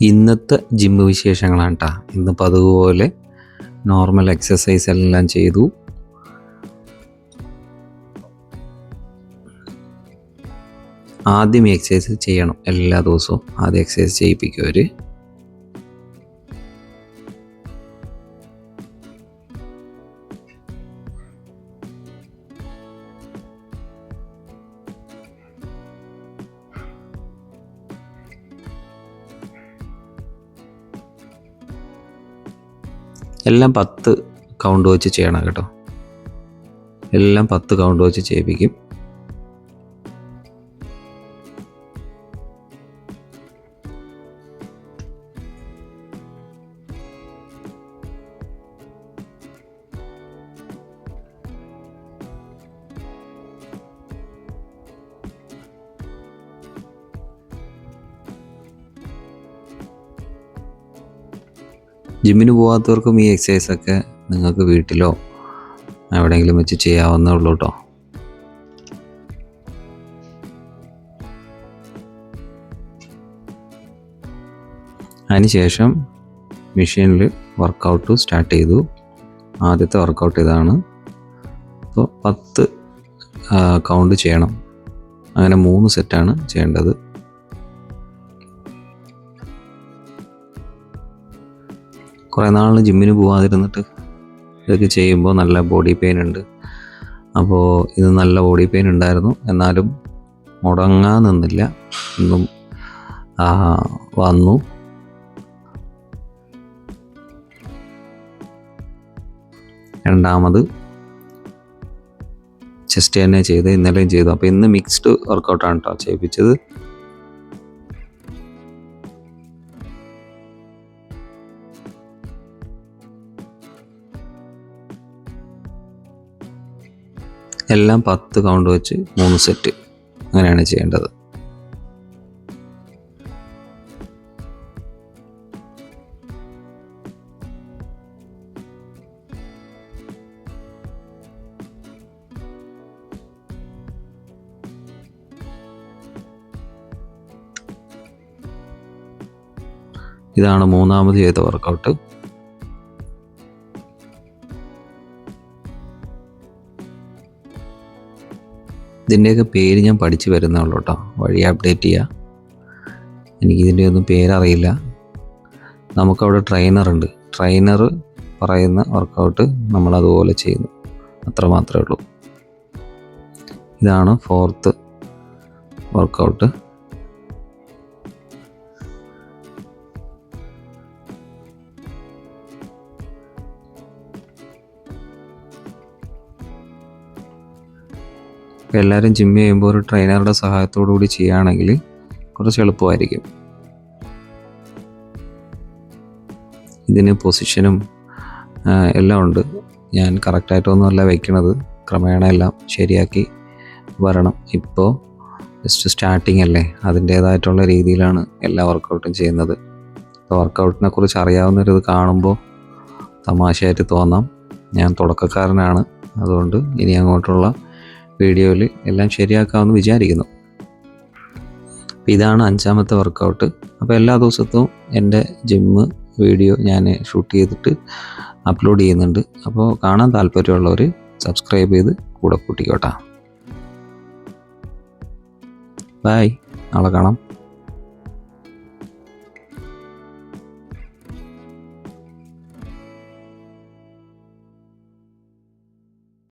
ഇന്നത്തെ ജിമ്മ് വിശേഷങ്ങളാണ് കേട്ടോ ഇന്ന് അതുപോലെ നോർമൽ എക്സസൈസ് എല്ലാം ചെയ്തു. ആദ്യം എക്സസൈസ് ചെയ്യണം എല്ലാ ദിവസവും. ആദ്യം എക്സസൈസ് ചെയ്യിപ്പിക്കും അവർ എല്ലാം പത്ത് കൗണ്ട് വെച്ച് ചെയ്യണം കേട്ടോ. എല്ലാം പത്ത് കൗണ്ട് വെച്ച് ചെയ്യിപ്പിക്കും. ജിമ്മിന് പോകാത്തവർക്കും ഈ എക്സസൈസ് ഒക്കെ നിങ്ങൾക്ക് വീട്ടിലോ എവിടെയെങ്കിലും വെച്ച് ചെയ്യാവുന്നേ ഉള്ളൂ കേട്ടോ അതിനുശേഷം മെഷീനിൽ വർക്കൗട്ട് സ്റ്റാർട്ട് ചെയ്തു. ആദ്യത്തെ വർക്കൗട്ട് ഇതാണ്. അപ്പോൾ പത്ത് കൗണ്ട് ചെയ്യണം. അങ്ങനെ മൂന്ന് സെറ്റാണ് ചെയ്യേണ്ടത്. കുറേ നാൾ ജിമ്മിന് പോവാതിരുന്നിട്ട് ഇതൊക്കെ ചെയ്യുമ്പോൾ നല്ല ബോഡി പെയിൻ ഉണ്ട്. അപ്പോൾ ഇത് നല്ല ബോഡി പെയിൻ ഉണ്ടായിരുന്നു. എന്നാലും മുടങ്ങാൻ നിന്നില്ല. ഇന്നും വന്നു. രണ്ടാമത് ചെസ്റ്റ് തന്നെ ചെയ്ത് ഇന്നലെയും ചെയ്തു. അപ്പോൾ ഇന്ന് മിക്സ്ഡ് വർക്കൗട്ടാണ് കേട്ടോ ചെയ്യിപ്പിച്ചത്. എല്ലാം പത്ത് കൗണ്ട് വെച്ച് മൂന്ന് സെറ്റ് അങ്ങനെയാണ് ചെയ്യേണ്ടത്. ഇതാണ് മൂന്നാമത് ചെയ്ത വർക്കൗട്ട് ഇതിന്റെയൊക്കെ പേര് ഞാൻ പഠിച്ചു വരുന്നേ ഉള്ളൂ കേട്ടോ. വഴി അപ്ഡേറ്റ് ചെയ്യുക എനിക്കിതിന്റെ ഒന്നും പേരറിയില്ല. നമുക്കവിടെ ട്രെയിനറുണ്ട് ട്രെയിനർ പറയുന്ന വർക്കൗട്ട് നമ്മളതുപോലെ ചെയ്യുന്നു. അത്ര മാത്രമേ ഉള്ളൂ. ഇതാണ് ഫോർത്ത് വർക്കൗട്ട് അപ്പോൾ എല്ലാവരും ജിം ചെയ്യുമ്പോൾ ഒരു ട്രെയിനറുടെ സഹായത്തോടു കൂടി ചെയ്യുകയാണെങ്കിൽ കുറച്ച് എളുപ്പമായിരിക്കും. ഇതിന് പൊസിഷനും എല്ലാം ഉണ്ട്. ഞാൻ കറക്റ്റായിട്ടൊന്നുമല്ല വയ്ക്കണത് ക്രമേണ എല്ലാം ശരിയാക്കി വരണം. ഇപ്പോൾ ജസ്റ്റ് സ്റ്റാർട്ടിങ് അല്ലേ? അതിന്റേതായിട്ടുള്ള രീതിയിലാണ് എല്ലാ വർക്കൗട്ടും ചെയ്യുന്നത്. വർക്കൗട്ടിനെ കുറിച്ച് അറിയാവുന്നൊരിത് കാണുമ്പോൾ തമാശയായിട്ട് തോന്നാം. ഞാൻ തുടക്കക്കാരനാണ്. അതുകൊണ്ട് ഇനി അങ്ങോട്ടുള്ള വീഡിയോയിൽ എല്ലാം ശരിയാക്കാമെന്ന് വിചാരിക്കുന്നു. അപ്പോൾ ഇതാണ് അഞ്ചാമത്തെ വർക്കൗട്ട് അപ്പോൾ എല്ലാ ദിവസത്തും എന്റെ ജിമ്മ് വീഡിയോ ഞാൻ ഷൂട്ട് ചെയ്തിട്ട് അപ്ലോഡ് ചെയ്യുന്നുണ്ട്. അപ്പോൾ കാണാൻ താല്പര്യമുള്ളവർ സബ്സ്ക്രൈബ് ചെയ്ത് കൂടെ കൂട്ടിക്കോട്ടെ. ബായ് നാളെ കാണാം.